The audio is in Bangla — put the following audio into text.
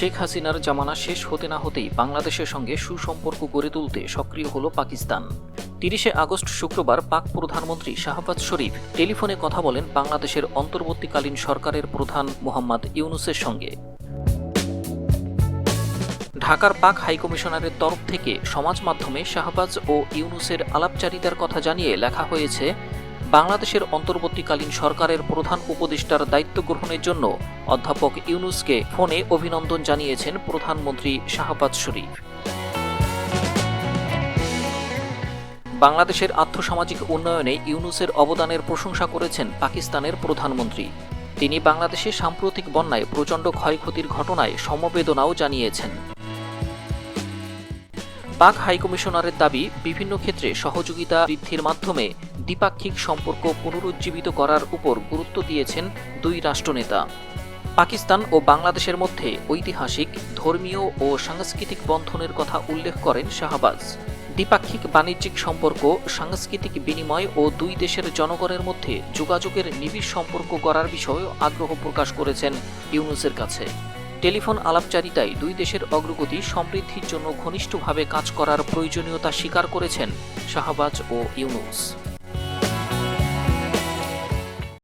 শেখ হাসিনার জামানা শেষ হতে না হতেই বাংলাদেশের সঙ্গে সুসম্পর্ক গড়ে তুলতে সক্রিয় হল পাকিস্তান। তিরিশে আগস্ট শুক্রবার পাক প্রধানমন্ত্রী শাহবাজ শরীফ টেলিফোনে কথা বলেন বাংলাদেশের অন্তর্বর্তীকালীন সরকারের প্রধান মোহাম্মদ ইউনুসের সঙ্গে। ঢাকার পাক হাইকমিশনারের তরফ থেকে সমাজ মাধ্যমে শাহবাজ ও ইউনুসের আলাপচারিতার কথা জানিয়ে লেখা হয়েছে বাংলাদেশের অন্তর্বর্তীকালীন সরকারের প্রধান উপদেষ্টার দায়িত্ব গ্রহণের জন্য অধ্যাপক ইউনুসকে ফোনে অভিনন্দন জানিয়েছেন প্রধানমন্ত্রী শাহবাজ শরীফ। বাংলাদেশের আর্থসামাজিক উন্নয়নে ইউনুসের অবদানের প্রশংসা করেছেন পাকিস্তানের প্রধানমন্ত্রী। তিনি বাংলাদেশে সাম্প্রতিক বন্যায় প্রচণ্ড ক্ষয়ক্ষতির ঘটনায় সমবেদনাও জানিয়েছেন। পাক হাইকমিশনারের দাবি, বিভিন্ন ক্ষেত্রে সহযোগিতা বৃদ্ধির মাধ্যমে দ্বিপাক্ষিক সম্পর্ক পুনরুজ্জীবিত করার উপর গুরুত্ব দিয়েছেন দুই রাষ্ট্রনেতা। পাকিস্তান ও বাংলাদেশের মধ্যে ঐতিহাসিক, ধর্মীয় ও সাংস্কৃতিক বন্ধনের কথা উল্লেখ করেন শাহবাজ। দ্বিপাক্ষিক বাণিজ্যিক সম্পর্ক, সাংস্কৃতিক বিনিময় ও দুই দেশের জনগণের মধ্যে যোগাযোগের নিবিড় সম্পর্ক করার বিষয়েও আগ্রহ প্রকাশ করেছেন ইউনুসের কাছে। টেলিফোন আলাপচারিতায় দুই দেশের অগ্রগতি সমৃদ্ধির জন্য ঘনিষ্ঠভাবে কাজ করার প্রয়োজনীয়তা স্বীকার করেছেন শাহবাজ ও ইউনুস।